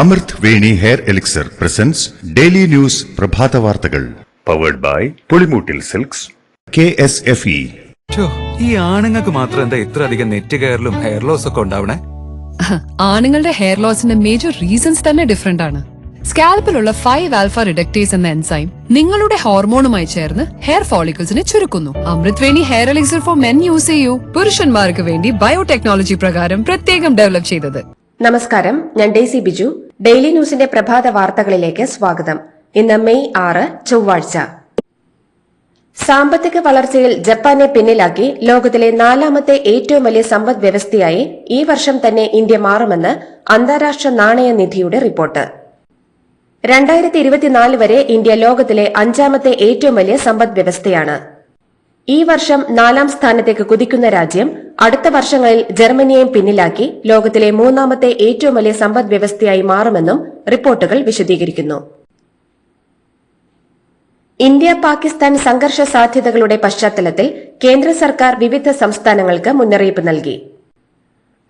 Amrut Veni hair elixir presents daily news പ്രഭാത വാർത്തകൾ. Powered by Pulimoottil silks K S F E. ഈ ആണുങ്ങൾക്ക് മാത്രം എന്താ ഇത്ര അധികം നെറ്റ് കെയറിലും ഹെയർ ലോസ് ഒക്കെ ഉണ്ടാവണേ? ആണുങ്ങളുടെ ഹെയർ ലോസിന്റെ മേജർ റീസൺസ് തന്നെ ഡിഫറെന്റ് ആണ്. സ്കാൽപ്പിലുള്ള ഫൈവ് ആൽഫ റിഡക്ടേസ് എന്ന എൻസൈം നിങ്ങളുടെ ഹോർമോണുമായി ചേർന്ന് ഹെയർ ഫോളിക്കിൾസിനെ ചുരുക്കുന്നു. Amrutveni hair elixir for men use ചെയ്യൂ. പുരുഷന്മാർക്ക് വേണ്ടി ബയോടെക്നോളജി പ്രകാരം പ്രത്യേകം ഡെവലപ്പ് ചെയ്തത്. നമസ്കാരം ഞാൻ ഡേസി ബിജു. ഡെയിലി ന്യൂസിന്റെ പ്രഭാത വാർത്തകളിലേക്ക് സ്വാഗതം. ഇന്ന് മെയ് ആറ് ചൊവ്വാഴ്ച. സാമ്പത്തിക വളർച്ചയിൽ ജപ്പാനെ പിന്നിലാക്കി ലോകത്തിലെ നാലാമത്തെ ഏറ്റവും വലിയ സമ്പദ് വ്യവസ്ഥയായി ഈ വർഷം തന്നെ ഇന്ത്യ മാറുമെന്ന് അന്താരാഷ്ട്ര നാണയ നിധിയുടെ റിപ്പോർട്ട്. രണ്ടായിരത്തി ഇരുപത്തിനാല് വരെ ഇന്ത്യ ലോകത്തിലെ അഞ്ചാമത്തെ ഏറ്റവും വലിയ സമ്പദ് വ്യവസ്ഥയാണ്. ഈ വർഷം നാലാം സ്ഥാനത്തേക്ക് കുതിക്കുന്ന രാജ്യം അടുത്ത വർഷങ്ങളിൽ ജർമ്മനിയെയും പിന്നിലാക്കി ലോകത്തിലെ മൂന്നാമത്തെ ഏറ്റവും വലിയ സമ്പദ് വ്യവസ്ഥയായി മാറുമെന്നും റിപ്പോർട്ടുകൾ വിശദീകരിക്കുന്നു. ഇന്ത്യ പാകിസ്ഥാൻ സംഘർഷ സാധ്യതകളുടെ പശ്ചാത്തലത്തിൽ കേന്ദ്ര സർക്കാർ വിവിധ സംസ്ഥാനങ്ങൾക്ക് മുന്നറിയിപ്പ് നൽകി.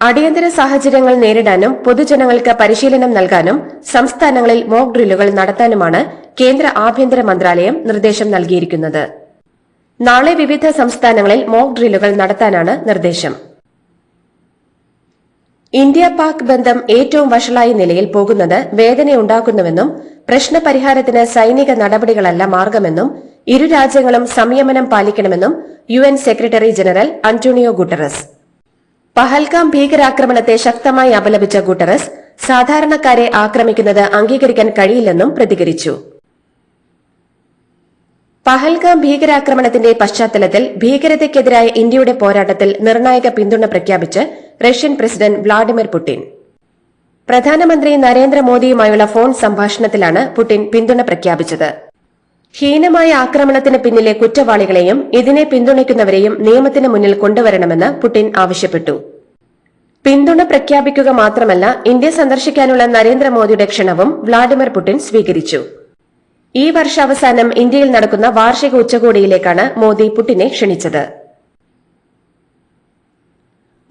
അടിയന്തര സാഹചര്യങ്ങൾ നേരിടാനും പൊതുജനങ്ങൾക്ക് പരിശീലനം നൽകാനും സംസ്ഥാനങ്ങളിൽ മോക് ഡ്രില്ലുകൾ നടത്താനുമാണ് കേന്ദ്ര ആഭ്യന്തര മന്ത്രാലയം നിർദ്ദേശം നൽകിയിരിക്കുന്നത്. നാളെ വിവിധ സംസ്ഥാനങ്ങളിൽ മോക്ക് ഡ്രില്ലുകൾ നടത്താനാണ് നിർദ്ദേശം. ഇന്ത്യ പാക് ബന്ധം ഏറ്റവും വഷളായ നിലയിൽ പോകുന്നത് വേദനയുണ്ടാക്കുന്നുവെന്നും പ്രശ്നപരിഹാരത്തിന് സൈനിക നടപടികളല്ല മാർഗമെന്നും ഇരു രാജ്യങ്ങളും സംയമനം പാലിക്കണമെന്നും U secretary general Antonio Guterres. Pahalgam ഭീകരാക്രമണത്തെ ശക്തമായി അപലപിച്ച ഗുട്ടറസ് സാധാരണക്കാരെ ആക്രമിക്കുന്നത് അംഗീകരിക്കാൻ കഴിയില്ലെന്നും പ്രതികരിച്ചു. പഹൽഗാം ഭീകരാക്രമണത്തിന്റെ പശ്ചാത്തലത്തിൽ ഭീകരതയ്ക്കെതിരായ ഇന്ത്യയുടെ പോരാട്ടത്തിൽ നിർണായക പിന്തുണ പ്രഖ്യാപിച്ച് റഷ്യൻ പ്രസിഡന്റ് വ്ളാഡിമിർ പുടിൻ. പ്രധാനമന്ത്രി നരേന്ദ്രമോദിയുമായുള്ള ഫോൺ സംഭാഷണത്തിലാണ് പുടിൻ പിന്തുണ പ്രഖ്യാപിച്ചത്. ഹീനമായ ആക്രമണത്തിന് പിന്നിലെ കുറ്റവാളികളെയും ഇതിനെ പിന്തുണയ്ക്കുന്നവരെയും നിയമത്തിന് മുന്നിൽ കൊണ്ടുവരണമെന്ന് പുടിൻ ആവശ്യപ്പെട്ടു. പിന്തുണ പ്രഖ്യാപിക്കുക മാത്രമല്ല ഇന്ത്യ സന്ദർശിക്കാനുള്ള നരേന്ദ്രമോദിയുടെ ക്ഷണവും വ്ളാഡിമിർ പുടിൻ സ്വീകരിച്ചു. ഈ വർഷാവസാനം ഇന്ത്യയിൽ നടക്കുന്ന വാർഷിക ഉച്ചകോടിയിലേക്കാണ് മോദി പുടിനെ ക്ഷണിച്ചത്.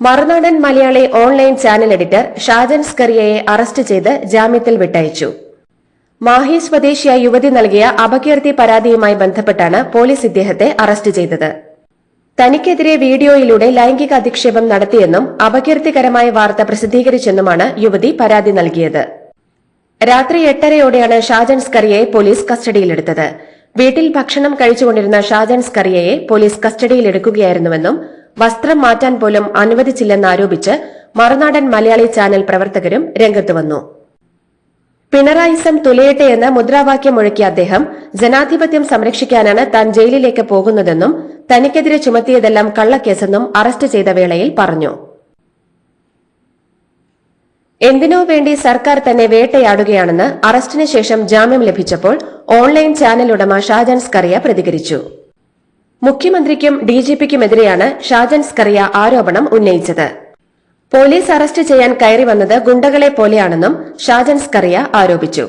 Marunadan Malayali online channel editor Shajan സ്കറിയയെ arrest ചെയ്ത് ജാമ്യത്തിൽ വിട്ടയച്ചു. മാഹി സ്വദേശിയായ യുവതി നൽകിയ അപകീർത്തി പരാതിയുമായി ബന്ധപ്പെട്ടാണ് പോലീസ് ഇദ്ദേഹത്തെ അറസ്റ്റ് ചെയ്തത്. തനിക്കെതിരെ വീഡിയോയിലൂടെ ലൈംഗിക അധിക്ഷേപം നടത്തിയെന്നും അപകീർത്തികരമായ വാർത്ത പ്രസിദ്ധീകരിച്ചെന്നുമാണ് യുവതി പരാതി നൽകിയത്. രാത്രി എട്ടരയോടെയാണ് ഷാജൻ സ്കറിയയെ പോലീസ് കസ്റ്റഡിയിലെടുത്തത്. വീട്ടിൽ ഭക്ഷണം കഴിച്ചുകൊണ്ടിരുന്ന ഷാജൻ സ്കറിയയെ പോലീസ് കസ്റ്റഡിയിലെടുക്കുകയായിരുന്നുവെന്നും വസ്ത്രം മാറ്റാൻ പോലും അനുവദിച്ചില്ലെന്നാരോപിച്ച് മറുനാടൻ മലയാളി ചാനൽ പ്രവർത്തകരും രംഗത്ത് വന്നു. പിണറായിസം തുലയട്ടെ എന്ന് മുദ്രാവാക്യം മുഴക്കിയ അദ്ദേഹം ജനാധിപത്യം സംരക്ഷിക്കാനാണ് താൻ ജയിലിലേക്ക് പോകുന്നതെന്നും തനിക്കെതിരെ ചുമത്തിയതെല്ലാം കള്ളക്കേസെന്നും അറസ്റ്റ് ചെയ്ത വേളയിൽ പറഞ്ഞു. എന്തിനോ വേണ്ടി സർക്കാർ തന്നെ വേട്ടയാടുകയാണെന്ന് അറസ്റ്റിന് ശേഷം ജാമ്യം ലഭിച്ചപ്പോൾ ഓൺലൈൻ ചാനൽ ഉടമ ഷാജാൻ സ്കറിയ പ്രതികരിച്ചു. മുഖ്യമന്ത്രിക്കും ഡിജിപിക്കുമെതിരെയാണ് ഷാജാൻ സ്കറിയ ആരോപണം ഉന്നയിച്ചത്. പോലീസ് അറസ്റ്റ് ചെയ്യാൻ കയറി വന്നത് ഗുണ്ടകളെ പോലെയാണെന്നും ഷാജൻ സ്കറിയ ആരോപിച്ചു.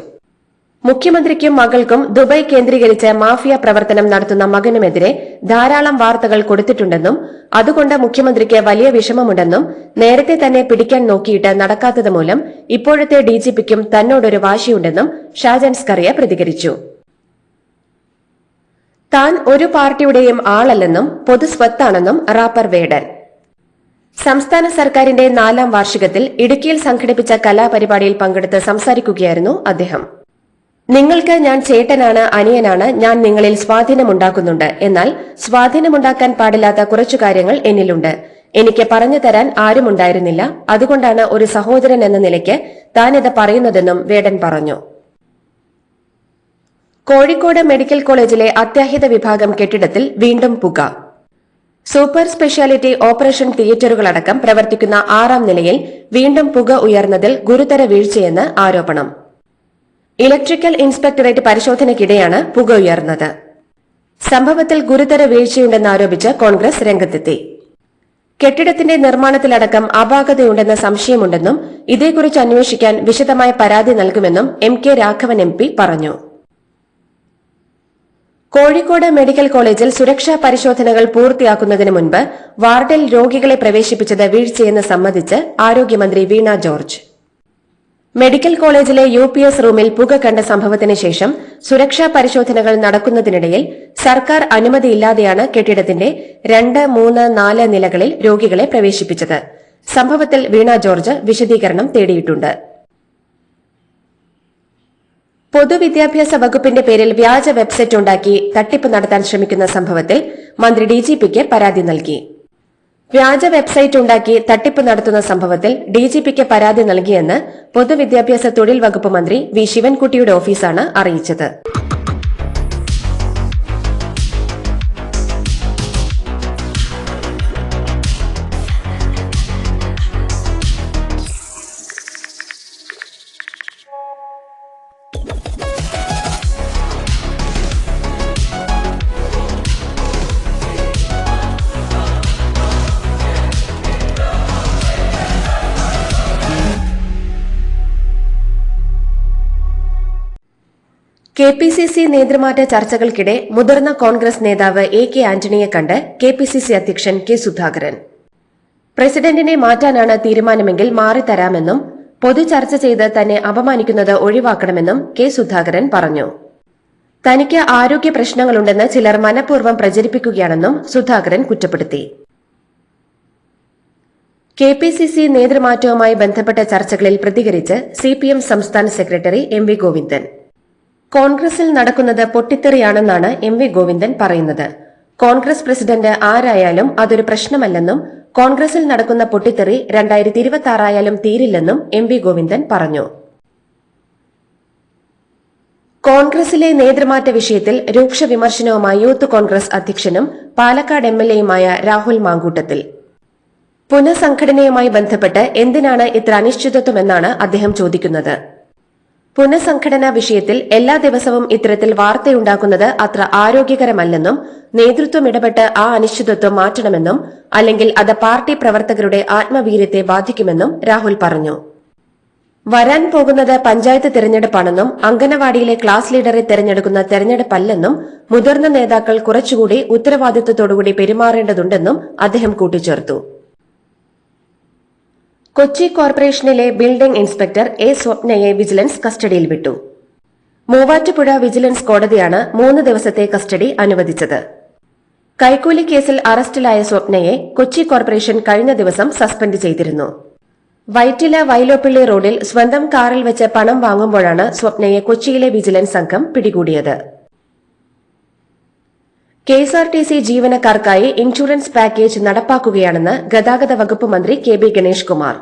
മുഖ്യമന്ത്രിക്കും മകൾക്കും ദുബായ് കേന്ദ്രീകരിച്ച് മാഫിയ പ്രവർത്തനം നടത്തുന്ന മകനുമെതിരെ ധാരാളം വാർത്തകൾ കൊടുത്തിട്ടുണ്ടെന്നും അതുകൊണ്ട് മുഖ്യമന്ത്രിക്ക് വലിയ വിഷമമുണ്ടെന്നും നേരത്തെ തന്നെ പിടിക്കാൻ നോക്കിയിട്ട് നടക്കാത്തത് മൂലം ഇപ്പോഴത്തെ ഡിജിപിക്കും തന്നോടൊരു വാശിയുണ്ടെന്നും ഷാജൻ സ്കറിയ പ്രതികരിച്ചു. താൻ ഒരു പാർട്ടിയുടെയും ആളല്ലെന്നും പൊതുസ്വത്താണെന്നും റാപ്പർ വേടൻ. സംസ്ഥാന സർക്കാരിന്റെ നാലാം വാർഷികത്തിൽ ഇടുക്കിയിൽ സംഘടിപ്പിച്ച കലാപരിപാടിയിൽ പങ്കെടുത്ത് സംസാരിക്കുകയായിരുന്നു അദ്ദേഹം. നിങ്ങൾക്ക് ഞാൻ ചേട്ടനാണ് അനിയനാണ് ഞാൻ നിങ്ങളിൽ സ്വാധീനമുണ്ടാക്കുന്നുണ്ട്. എന്നാൽ സ്വാധീനമുണ്ടാക്കാൻ പാടില്ലാത്ത കുറച്ചു കാര്യങ്ങൾ എന്നിലുണ്ട്. എനിക്ക് പറഞ്ഞു തരാൻ ആരുമുണ്ടായിരുന്നില്ല. അതുകൊണ്ടാണ് ഒരു സഹോദരൻ എന്ന നിലയ്ക്ക് താൻ ഇത് പറയുന്നതെന്നും വേടൻ പറഞ്ഞു. കോഴിക്കോട് മെഡിക്കൽ കോളേജിലെ അത്യാഹിത വിഭാഗം കെട്ടിടത്തിൽ വീണ്ടും പുക. സൂപ്പർ സ്പെഷ്യാലിറ്റി ഓപ്പറേഷൻ തിയേറ്ററുകളടക്കം പ്രവർത്തിക്കുന്ന ആറാം നിലയിൽ വീണ്ടും പുക ഉയർന്നതിൽ ഗുരുതര വീഴ്ചയെന്ന് ആരോപണം. ഇലക്ട്രിക്കൽ ഇൻസ്പെക്ടറേറ്റ് പരിശോധനയ്ക്കിടെയാണ് പുക ഉയർന്നത്. സംഭവത്തിൽ ഗുരുതര വീഴ്ചയുണ്ടെന്നാരോപിച്ച് കോൺഗ്രസ് രംഗത്തെത്തി. കെട്ടിടത്തിന്റെ നിർമ്മാണത്തിലടക്കം അപാകതയുണ്ടെന്ന സംശയമുണ്ടെന്നും ഇതേക്കുറിച്ച് അന്വേഷിക്കാൻ വിശദമായ പരാതി നൽകുമെന്നും എം കെ രാഘവൻ എം പറഞ്ഞു. കോഴിക്കോട് മെഡിക്കൽ കോളേജിൽ സുരക്ഷാ പരിശോധനകൾ പൂർത്തിയാക്കുന്നതിന് മുൻപ് വാർഡിൽ രോഗികളെ പ്രവേശിപ്പിച്ചത് വീഴ്ചയെന്ന് സമ്മതിച്ച് ആരോഗ്യമന്ത്രി വീണ ജോർജ്. മെഡിക്കൽ കോളേജിലെ യു പി എസ് റൂമിൽ പുക കണ്ട സംഭവത്തിന് ശേഷം സുരക്ഷാ പരിശോധനകൾ നടക്കുന്നതിനിടയിൽ സർക്കാർ അനുമതിയില്ലാതെയാണ് കെട്ടിടത്തിന്റെ രണ്ട് മൂന്ന് നാല് നിലകളിൽ രോഗികളെ പ്രവേശിപ്പിച്ചത്. സംഭവത്തിൽ വീണ ജോർജ് വിശദീകരണം തേടിയിട്ടുണ്ട്. പൊതുവിദ്യാഭ്യാസ വകുപ്പിന്റെ പേരിൽ വ്യാജ വെബ്സൈറ്റ് ഉണ്ടാക്കി തട്ടിപ്പ് നടത്താൻ ശ്രമിക്കുന്ന സംഭവത്തിൽ മന്ത്രി ഡിജിപിക്ക് പരാതി നൽകി. വ്യാജ വെബ്സൈറ്റ് ഉണ്ടാക്കി തട്ടിപ്പ് നടത്തുന്ന സംഭവത്തിൽ ഡിജിപിക്ക് പരാതി നൽകിയെന്ന് പൊതുവിദ്യാഭ്യാസ തൊഴിൽ വകുപ്പ് മന്ത്രി വി ശിവൻകുട്ടിയുടെ ഓഫീസാണ് അറിയിച്ചത്. സി സി നേതൃമാറ്റ ചർച്ചകൾക്കിടെ മുതിർന്ന കോൺഗ്രസ് നേതാവ് എ കെ ആന്റണിയെ കണ്ട് കെ പി സി സി അധ്യക്ഷൻ കെ സുധാകരൻ. പ്രസിഡന്റിനെ മാറ്റാനാണ് തീരുമാനമെങ്കിൽ മാറിത്തരാമെന്നും പൊതു ചർച്ച ചെയ്ത് തന്നെ അപമാനിക്കുന്നത് ഒഴിവാക്കണമെന്നും കെ സുധാകരൻ പറഞ്ഞു. തനിക്ക് ആരോഗ്യ പ്രശ്നങ്ങളുണ്ടെന്ന് ചിലർ മനഃപൂർവം പ്രചരിപ്പിക്കുകയാണെന്നും സുധാകരൻ കുറ്റപ്പെടുത്തി. കെ പി സി സി നേതൃമാറ്റവുമായി ബന്ധപ്പെട്ട ചർച്ചകളിൽ പ്രതികരിച്ച് സി പി എം സംസ്ഥാന സെക്രട്ടറി എം വി ഗോവിന്ദൻ. കോൺഗ്രസിൽ നടക്കുന്നത് പൊട്ടിത്തെറിയാണെന്നാണ് എം വി ഗോവിന്ദൻ പറയുന്നത്. കോൺഗ്രസ് പ്രസിഡന്റ് ആരായാലും അതൊരു പ്രശ്നമല്ലെന്നും കോൺഗ്രസിൽ നടക്കുന്ന പൊട്ടിത്തെറി രണ്ടായിരത്തി ഇരുപത്തി ആറായാലും തീരില്ലെന്നും എം വി ഗോവിന്ദൻ പറഞ്ഞു. കോൺഗ്രസിലെ നേതൃമാറ്റ വിഷയത്തിൽ രൂക്ഷ വിമർശനവുമായി യൂത്ത് കോൺഗ്രസ് അധ്യക്ഷനും പാലക്കാട് എം എൽ എയുമായ രാഹുൽ മാങ്കൂട്ടത്തിൽ. പുനഃസംഘടനയുമായി ബന്ധപ്പെട്ട് എന്തിനാണ് ഇത്ര അനിശ്ചിതത്വമെന്നാണ് അദ്ദേഹം ചോദിക്കുന്നത്. പുനഃസംഘടനാ വിഷയത്തിൽ എല്ലാ ദിവസവും ഇത്തരത്തിൽ വാർത്തയുണ്ടാക്കുന്നത് അത്ര ആരോഗ്യകരമല്ലെന്നും നേതൃത്വം ഇടപെട്ട് ആ അനിശ്ചിതത്വം മാറ്റണമെന്നും അല്ലെങ്കിൽ അത് പാർട്ടി പ്രവർത്തകരുടെ ആത്മവീര്യത്തെ ബാധിക്കുമെന്നും രാഹുൽ പറഞ്ഞു. വരാൻ പോകുന്നത് പഞ്ചായത്ത് തെരഞ്ഞെടുപ്പാണെന്നും അംഗനവാടിയിലെ ക്ലാസ് ലീഡറെ തെരഞ്ഞെടുക്കുന്ന തെരഞ്ഞെടുപ്പല്ലെന്നും മുതിർന്ന നേതാക്കൾ കുറച്ചുകൂടി ഉത്തരവാദിത്വത്തോടുകൂടി പെരുമാറേണ്ടതുണ്ടെന്നും അദ്ദേഹം കൂട്ടിച്ചേർത്തു. കൊച്ചി കോർപ്പറേഷനിലെ ബിൽഡിംഗ് ഇൻസ്പെക്ടർ എ സ്വപ്നയെ വിജിലൻസ് കസ്റ്റഡിയിൽ വിട്ടു. മൂവാറ്റുപുഴ വിജിലൻസ് കോടതിയാണ് മൂന്ന് ദിവസത്തെ കസ്റ്റഡി അനുവദിച്ചത്. കൈക്കൂലി കേസിൽ അറസ്റ്റിലായ സ്വപ്നയെ കൊച്ചി കോർപ്പറേഷൻ കഴിഞ്ഞ ദിവസം സസ്പെൻഡ് ചെയ്തിരുന്നു. വൈറ്റില വൈലോപ്പിള്ളി റോഡിൽ സ്വന്തം കാറിൽ വെച്ച് പണം വാങ്ങുമ്പോഴാണ് സ്വപ്നയെ കൊച്ചിയിലെ വിജിലൻസ് സംഘം പിടികൂടിയത്. കെഎസ്ആർടിസി ജീവനക്കാർക്കായി ഇൻഷുറൻസ് പാക്കേജ് നടപ്പാക്കുകയാണെന്ന് ഗതാഗത വകുപ്പ് മന്ത്രി കെ ബി ഗണേഷ് കുമാർ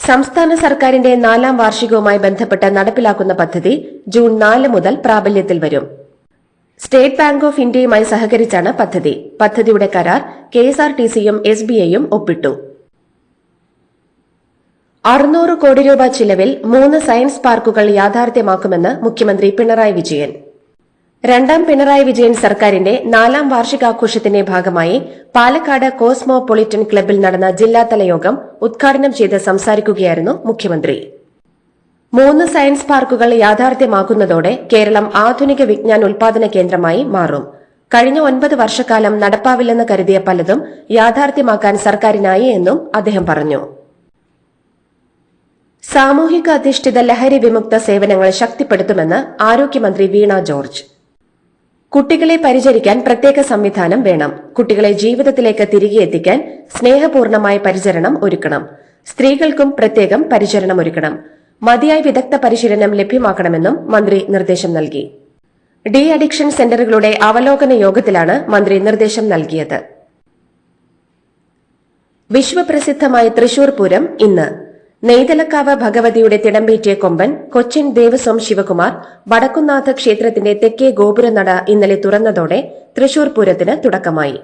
സംസ്ഥാന സർക്കാരിന്റെ നാലാം വാർഷികവുമായി ബന്ധപ്പെട്ട് നടപ്പിലാക്കുന്ന പദ്ധതി ജൂൺ നാല് മുതൽ പ്രാബല്യത്തിൽ വരും. സ്റ്റേറ്റ് ബാങ്ക് ഓഫ് ഇന്ത്യയുമായി സഹകരിച്ചാണ് പദ്ധതി. പദ്ധതിയുടെ കരാർ കെഎസ്ആർടിസിയും എസ് ബി ഐയും ഒപ്പിട്ടു. അറുന്നൂറ് കോടി രൂപ ചിലവിൽ മൂന്ന് സയൻസ് പാർക്കുകൾ യാഥാർത്ഥ്യമാക്കുമെന്ന് മുഖ്യമന്ത്രി പിണറായി വിജയൻ. രണ്ടാം പിണറായി വിജയൻ സർക്കാരിന്റെ നാലാം വാർഷികാഘോഷത്തിന്റെ ഭാഗമായി പാലക്കാട് കോസ്മോപൊളിറ്റൻ ക്ലബിൽ നടന്ന ജില്ലാതല യോഗം ഉദ്ഘാടനം ചെയ്ത് സംസാരിക്കുകയായിരുന്നു മുഖ്യമന്ത്രി. മൂന്ന് സയൻസ് പാർക്കുകൾ യാഥാർത്ഥ്യമാക്കുന്നതോടെ കേരളം ആധുനിക വിജ്ഞാന ഉൽപാദന കേന്ദ്രമായി മാറും. കഴിഞ്ഞ ഒൻപത് വർഷക്കാലം നടപ്പാവില്ലെന്ന് കരുതിയ പലതും യാഥാർത്ഥ്യമാക്കാൻ സർക്കാരിനായി എന്നും അദ്ദേഹം പറഞ്ഞു. സാമൂഹിക അധിഷ്ഠിത ലഹരി വിമുക്ത സേവനങ്ങൾ ശക്തിപ്പെടുത്തുമെന്ന് ആരോഗ്യമന്ത്രി വീണ ജോർജ്. കുട്ടികളെ പരിചരിക്കാൻ പ്രത്യേക സംവിധാനം വേണം. കുട്ടികളെ ജീവിതത്തിലേക്ക് തിരികെ എത്തിക്കാൻ സ്നേഹപൂർണമായ പരിചരണം ഒരുക്കണം. സ്ത്രീകൾക്കും പ്രത്യേകം പരിചരണം ഒരുക്കണം. മതിയായ വിദഗ്ധ പരിശീലനം ലഭ്യമാക്കണമെന്നും മന്ത്രി നിർദ്ദേശം നൽകി. ഡി അഡിക്ഷൻ സെന്ററുകളുടെ അവലോകന യോഗത്തിലാണ് മന്ത്രി നിർദ്ദേശം നൽകിയത്. വിശ്വപ്രസിദ്ധമായ തൃശൂർ പൂരം ഇന്ന്. നെയ്തലക്കാവ് ഭഗവതിയുടെ തിടമ്പേറ്റിയ കൊമ്പൻ കൊച്ചിൻ ദേവസ്വം ശിവകുമാർ വടക്കുന്നാഥ ക്ഷേത്രത്തിന്റെ തെക്കേ ഗോപുരനട ഇന്നലെ തുറന്നതോടെ തൃശൂർ പൂരത്തിന് തുടക്കമായി.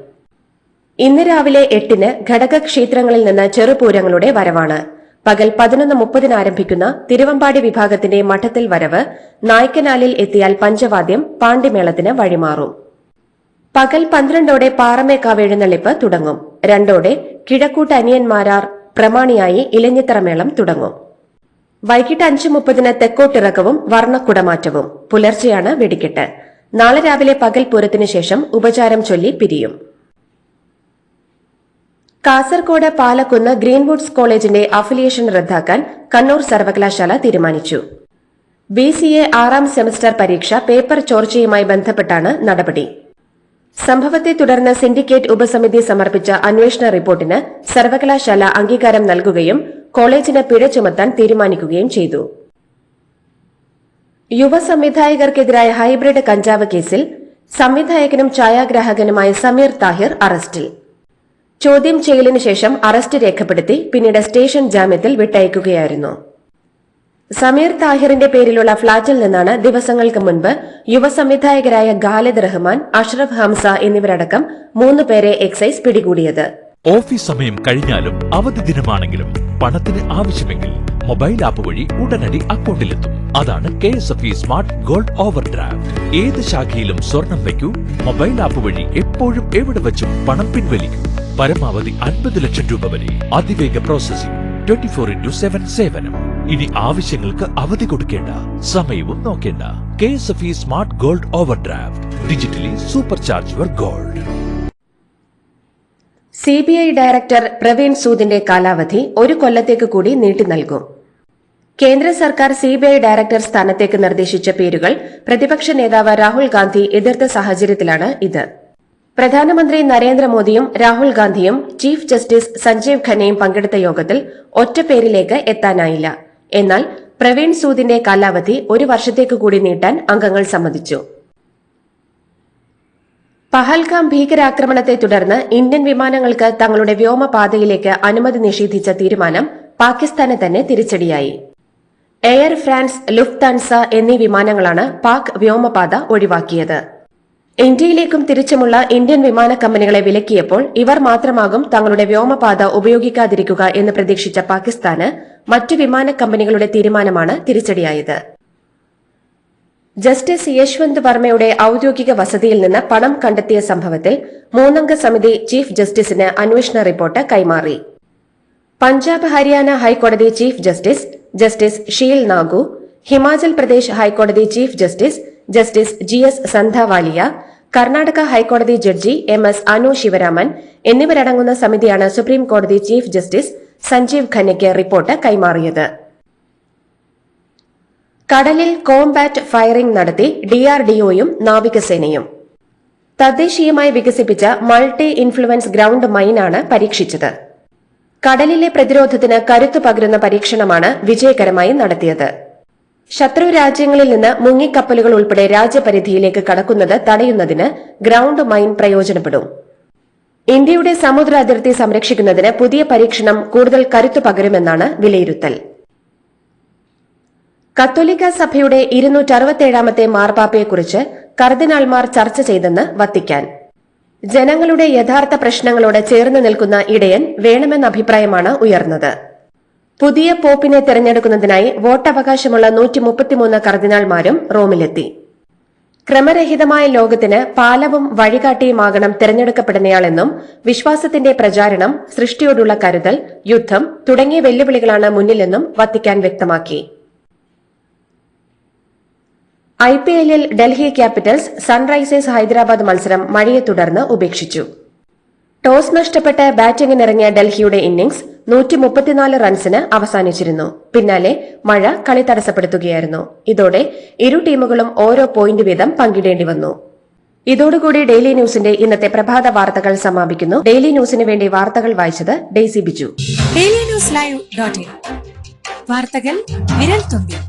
ഇന്ന് രാവിലെ എട്ടിന് ഘടകക്ഷേത്രങ്ങളിൽ നിന്ന് ചെറുപൂരങ്ങളുടെ വരവാണ്. പകൽ പതിനൊന്ന് മുപ്പതിന് ആരംഭിക്കുന്ന തിരുവമ്പാടി വിഭാഗത്തിന്റെ മഠത്തിൽ വരവ് നായ്ക്കനാലിൽ എത്തിയാൽ പഞ്ചവാദ്യം പാണ്ഡിമേളത്തിന് വഴിമാറും. പകൽ പന്ത്രണ്ടോടെ പാറമേക്കാവ് എഴുന്നള്ളിപ്പ് തുടങ്ങും. രണ്ടോടെ കിഴക്കൂട്ട് അനിയന്മാരാർ പ്രമാണിയായി ഇലഞ്ഞിത്തറമേളം തുടങ്ങും. വൈകിട്ട് അഞ്ച് മുപ്പതിന് തെക്കോട്ടിറക്കവും വർണക്കുടമാറ്റവും. പുലർച്ചെയാണ് വെടിക്കെട്ട്. നാളെ രാവിലെ പകൽ പൂരത്തിനു ശേഷം ഉപചാരം ചൊല്ലി പിരിയും. കാസർകോട് പാലക്കുന്ന് ഗ്രീൻവുഡ്സ് കോളേജിന്റെ അഫിലിയേഷൻ റദ്ദാക്കാൻ കണ്ണൂർ സർവകലാശാല തീരുമാനിച്ചു. ബി സി എ ആറാം സെമസ്റ്റർ പരീക്ഷ പേപ്പർ ചോർച്ചയുമായി ബന്ധപ്പെട്ടാണ് നടപടി. സംഭവത്തെ തുടർന്ന് സിൻഡിക്കേറ്റ് ഉപസമിതി സമർപ്പിച്ച അന്വേഷണ റിപ്പോർട്ടിന് സർവകലാശാല അംഗീകാരം നൽകുകയും കോളേജിന് പിഴ ചുമത്താൻ തീരുമാനിക്കുകയും ചെയ്തു. യുവ സംവിധായകർക്കെതിരായ ഹൈബ്രിഡ് കഞ്ചാവ് കേസിൽ സംവിധായകനും ഛായാഗ്രാഹകനുമായ സമീർ താഹിർ അറസ്റ്റിൽ. ചോദ്യം ചെയ്യലിനു ശേഷം അറസ്റ്റ് രേഖപ്പെടുത്തി പിന്നീട് സ്റ്റേഷൻ ജാമ്യത്തിൽ വിട്ടയക്കുകയായിരുന്നു. സമീർ താഹിറിന്റെ പേരിലുള്ള ഫ്ളാറ്റിൽ നിന്നാണ് ദിവസങ്ങൾക്ക് മുൻപ് യുവ സംവിധായകരായ ഖാലിദ് റഹ്മാൻ അഷ്റഫ് ഹംസ എന്നിവരടക്കം മൂന്ന് പേരെ എക്സൈസ് പിടികൂടിയത്. ഓഫീസ് സമയം കഴിഞ്ഞാലും അവധി ദിനമാണെങ്കിലും പണത്തിന് ആവശ്യമെങ്കിൽ മൊബൈൽ ആപ്പ് വഴി ഉടനടി അക്കൗണ്ടിലെത്തും. അതാണ് K S F E smart gold overdraft ഏത് ശാഖയിലും സ്വർണം വയ്ക്കൂ മൊബൈൽ ആപ്പ് വഴി എപ്പോഴും എവിടെ വെച്ചും പണം പിൻവലിക്കൂ. പരമാവധി അൻപത് ലക്ഷം രൂപ വരെ അതിവേഗ processing twenty four into seven സേവനം ഇനി ആവശ്യങ്ങൾക്ക് അവധി കൊടുക്കേണ്ട. സമയവും നോക്കേണ്ട. K S F E smart gold overdraft digitally supercharge your gold. C B I director Praveen സൂദിന്റെ കാലാവധി ഒരു കൊല്ലത്തേക്ക് കൂടി നീട്ടി നൽകും. കേന്ദ്ര സർക്കാർ സി ബി ഐ ഡയറക്ടർ സ്ഥാനത്തേക്ക് നിർദ്ദേശിച്ച പേരുകൾ പ്രതിപക്ഷ നേതാവ് രാഹുൽ ഗാന്ധി എതിർത്ത സാഹചര്യത്തിലാണ് ഇത്. പ്രധാനമന്ത്രി നരേന്ദ്രമോദിയും രാഹുൽ ഗാന്ധിയും ചീഫ് ജസ്റ്റിസ് സഞ്ജീവ് ഖന്നയും പങ്കെടുത്ത യോഗത്തിൽ ഒറ്റ പേരിലേക്ക് എത്താനായില്ല. എന്നാൽ പ്രവീൺ സൂദിന്റെ കാലാവധി ഒരു വർഷത്തേക്ക് കൂടി നീട്ടാൻ അംഗങ്ങൾ സമ്മതിച്ചു. പഹൽഗാം ഭീകരാക്രമണത്തെ തുടർന്ന് ഇന്ത്യൻ വിമാനങ്ങൾക്ക് തങ്ങളുടെ വ്യോമപാതയിലേക്ക് അനുമതി നിഷേധിച്ച തീരുമാനം പാകിസ്ഥാന് തന്നെ തിരിച്ചടിയായി. എയർ ഫ്രാൻസ് ലുഫ്താൻസ എന്നീ വിമാനങ്ങളാണ് പാക് വ്യോമപാത ഒഴിവാക്കിയത്. ഇന്ത്യയിലേക്കും തിരിച്ചുമുള്ള ഇന്ത്യൻ വിമാന കമ്പനികളെ വിലക്കിയപ്പോൾ ഇവർ മാത്രമാകും തങ്ങളുടെ വ്യോമപാത ഉപയോഗിക്കാതിരിക്കുക എന്ന് പ്രതീക്ഷിച്ച പാകിസ്ഥാന് മറ്റു വിമാന കമ്പനികളുടെ തീരുമാനമാണ് തിരിച്ചടിയായത്. ജസ്റ്റിസ് യശ്വന്ത് വർമ്മയുടെ ഔദ്യോഗിക വസതിയിൽ നിന്ന് പണം കണ്ടെത്തിയ സംഭവത്തിൽ മൂന്നംഗ സമിതി ചീഫ് ജസ്റ്റിസിന് അന്വേഷണ റിപ്പോർട്ട് കൈമാറി. പഞ്ചാബ് ഹരിയാന ഹൈക്കോടതി chief justice justice Sheel Nagu Himachal Pradesh ഹൈക്കോടതി chief justice justice G S Sandhawalia Karnataka ഹൈക്കോടതി judge M S Anu Sivaraman എന്നിവരടങ്ങുന്ന സമിതിയാണ് സുപ്രീം കോടതി ചീഫ് ജസ്റ്റിസ് സഞ്ജീവ് ഖന്നയ്ക്ക് റിപ്പോർട്ട് കൈമാറിയത്. കടലിൽ കോംബാറ്റ് ഫയറിംഗ് നടത്തി ഡിആർഡിഒയും നാവികസേനയും. തദ്ദേശീയമായി വികസിപ്പിച്ച മൾട്ടി ഇൻഫ്ലുവൻസ് ഗ്രൌണ്ട് മൈനാണ് പരീക്ഷിച്ചത്. കടലിലെ പ്രതിരോധത്തിന് കരുത്തു പകരുന്ന പരീക്ഷണമാണ് വിജയകരമായി നടത്തിയത്. ശത്രു രാജ്യങ്ങളിൽ നിന്ന് മുങ്ങിക്കപ്പലുകൾ ഉൾപ്പെടെ രാജ്യപരിധിയിലേക്ക് കടക്കുന്നത് തടയുന്നതിന് ഗ്രൌണ്ട് മൈൻ പ്രയോജനപ്പെടും. ഇന്ത്യയുടെ സമുദ്ര അതിർത്തി സംരക്ഷിക്കുന്നതിന് പുതിയ പരീക്ഷണം കൂടുതൽ കരുത്തു പകരുമെന്നാണ് വിലയിരുത്തൽ. കത്തോലിക്ക സഭയുടെ ഇരുന്നൂറ്ററുപത്തേഴാമത്തെ മാർപ്പാപ്പയെക്കുറിച്ച് കർദിനാൾമാർ ചർച്ച ചെയ്തെന്ന് വത്തിക്കാൻ. ജനങ്ങളുടെ യഥാർത്ഥ പ്രശ്നങ്ങളോട് ചേർന്ന് നിൽക്കുന്ന ഇടയൻ വേണമെന്ന അഭിപ്രായമാണ് ഉയർന്നത്. പുതിയ പോപ്പിനെ തെരഞ്ഞെടുക്കുന്നതിനായി വോട്ടവകാശമുള്ള നൂറ്റി മുപ്പത്തിമൂന്ന് കർദിനാൾമാരും റോമിലെത്തി. ക്രമരഹിതമായ ലോകത്തിന് പാലവും വഴികാട്ടിയുമാകണം തെരഞ്ഞെടുക്കപ്പെടുന്നയാളെന്നും വിശ്വാസത്തിന്റെ പ്രചാരണം സൃഷ്ടിയോടുള്ള കരുതൽ യുദ്ധം തുടങ്ങിയ വെല്ലുവിളികളാണ് മുന്നിലെന്നും വത്തിക്കാൻ വ്യക്തമാക്കി. ഐ പി എല്ലിൽ ഡൽഹി ക്യാപിറ്റൽസ് സൺറൈസേഴ്സ് ഹൈദരാബാദ് മത്സരം മഴയെ തുടർന്ന് ഉപേക്ഷിച്ചു. ടോസ് നഷ്ടപ്പെട്ട് ബാറ്റിംഗിനിറങ്ങിയ ഡൽഹിയുടെ ഇന്നിംഗ്സ് നൂറ്റി മുപ്പത്തിനാല് റൺസിന് അവസാനിച്ചിരുന്നു. പിന്നാലെ മഴ കളി തടസ്സപ്പെടുത്തുകയായിരുന്നു. ഇതോടെ ഇരു ടീമുകളും ഓരോ പോയിന്റ് വീതം പങ്കിടേണ്ടി വന്നു. ഇതോടുകൂടി ഡെയിലി ന്യൂസിന്റെ ഇന്നത്തെ പ്രഭാത വാർത്തകൾ സമാപിക്കുന്നു. ഡെയിലി ന്യൂസിന് വേണ്ടി വാർത്തകൾ വായിച്ചത് Daisy Biju. Daily news live വാർത്തകൾ വിരൽ തുമ്പിൽ.